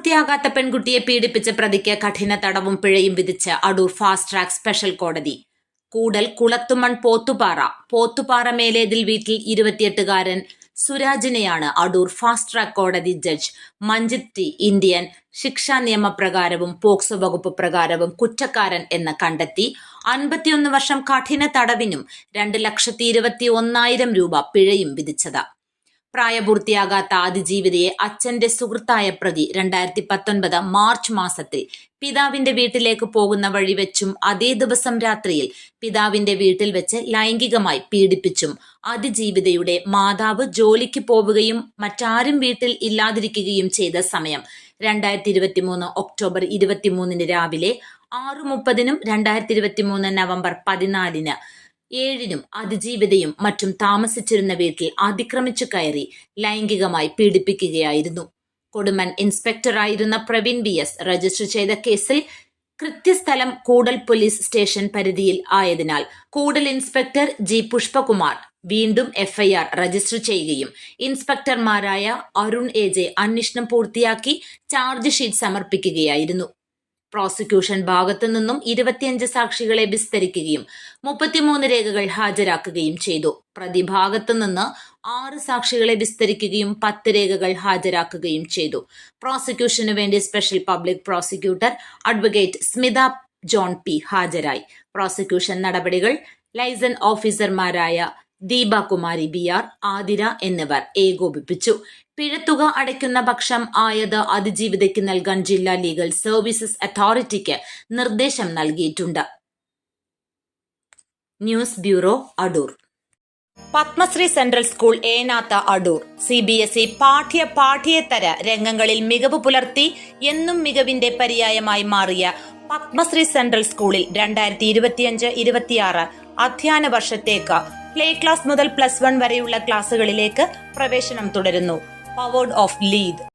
പ്രായപൂർത്തിയാകാത്ത പെൺകുട്ടിയെ പീഡിപ്പിച്ച പ്രതിക്ക് കഠിന തടവും പിഴയും വിധിച്ച് അടൂർ ഫാസ്റ്റ് ട്രാക്ക് സ്പെഷ്യൽ കോടതി. കൂടൽ കുളത്തുമൺ പോത്തുപാറ. പോത്തുപാറ മേലേതിൽ വീട്ടിൽ ഇരുപത്തിയെട്ടുകാരൻ സുരാജിനെയാണ് അടൂർ ഫാസ്റ്റ് ട്രാക്ക് കോടതി ജഡ്ജ് മഞ്ജിത് ടി ഇന്ത്യൻ ശിക്ഷാ നിയമപ്രകാരവും പോക്സോ വകുപ്പ് പ്രകാരവും കുറ്റക്കാരൻ എന്ന് കണ്ടെത്തി. അൻപത്തിയൊന്ന് വർഷം കഠിന തടവിനും രണ്ട് ലക്ഷത്തി ഇരുപത്തി ഒന്നായിരം രൂപ പിഴയും വിധിച്ചത്. പ്രായപൂർത്തിയാകാത്ത അതിജീവിതയെ അച്ഛന്റെ സുഹൃത്തായ പ്രതി രണ്ടായിരത്തി പത്തൊൻപത് മാർച്ച് മാസത്തിൽ പിതാവിന്റെ വീട്ടിലേക്ക് പോകുന്ന വഴി വെച്ചും അതേ ദിവസം രാത്രിയിൽ പിതാവിന്റെ വീട്ടിൽ വെച്ച് ലൈംഗികമായി പീഡിപ്പിച്ചും അതിജീവിതയുടെ മാതാവ് ജോലിക്ക് പോവുകയും മറ്റാരും വീട്ടിൽ ഇല്ലാതിരിക്കുകയും ചെയ്ത സമയം രണ്ടായിരത്തി ഇരുപത്തി മൂന്ന് ഒക്ടോബർ ഇരുപത്തിമൂന്നിന് രാവിലെ ആറ് മുപ്പതിനും രണ്ടായിരത്തി ഇരുപത്തി മൂന്ന് നവംബർ പതിനാലിന് ഏഴിനും അതിജീവിതയും മറ്റും താമസിച്ചിരുന്ന വീട്ടിൽ അതിക്രമിച്ചു കയറി ലൈംഗികമായി പീഡിപ്പിക്കുകയായിരുന്നു. കൊടുമൻ ഇൻസ്പെക്ടറായിരുന്ന പ്രവീൺ ബി എസ് രജിസ്റ്റർ ചെയ്ത കേസിൽ കൃത്യസ്ഥലം കൂടൽ പോലീസ് സ്റ്റേഷൻ പരിധിയിൽ ആയതിനാൽ കൂടൽ ഇൻസ്പെക്ടർ ജി പുഷ്പകുമാർ വീണ്ടും എഫ്ഐആർ രജിസ്റ്റർ ചെയ്യുകയും ഇൻസ്പെക്ടർമാരായ അരുൺ എ ജെ അന്വേഷണം പൂർത്തിയാക്കി ചാർജ് ഷീറ്റ് സമർപ്പിക്കുകയായിരുന്നു. പ്രോസിക്യൂഷൻ ഭാഗത്തു നിന്നും ഇരുപത്തിയഞ്ച് സാക്ഷികളെ വിസ്തരിക്കുകയും മുപ്പത്തിമൂന്ന് രേഖകൾ ഹാജരാക്കുകയും ചെയ്തു. പ്രതിഭാഗത്തു നിന്ന് ആറ് സാക്ഷികളെ വിസ്തരിക്കുകയും പത്ത് രേഖകൾ ഹാജരാക്കുകയും ചെയ്തു. പ്രോസിക്യൂഷനു വേണ്ടി special public prosecutor advocate Smitha John P ഹാജരായി. പ്രോസിക്യൂഷൻ നടപടികൾ ലൈസൻ ഓഫീസർമാരായ ദീപകുമാരി ബി ആർ ആതിര എന്നിവർ ഏകോപിപ്പിച്ചു. പിഴത്തുക അടയ്ക്കുന്ന പക്ഷം ആയത് അതിജീവിതയ്ക്ക് നൽകാൻ ജില്ലാ ലീഗൽ സർവീസസ് അതോറിറ്റിക്ക് നിർദ്ദേശം നൽകിയിട്ടുണ്ട്. News bureau Adoor. Padmashree central school Enath Adoor. C B S E പാഠ്യ പാഠ്യേതര രംഗങ്ങളിൽ മികവ് പുലർത്തി എന്നും മികവിന്റെ പര്യായമായി മാറിയ പത്മശ്രീ സെൻട്രൽ സ്കൂളിൽ രണ്ടായിരത്തി ഇരുപത്തിയഞ്ച് ഇരുപത്തിയാറ് അധ്യയന വർഷത്തേക്ക് പ്ലേ ക്ലാസ് മുതൽ പ്ലസ് വൺ വരെയുള്ള ക്ലാസ്സുകളിലേക്ക് പ്രവേശനം തുടരുന്നു. Powered of lead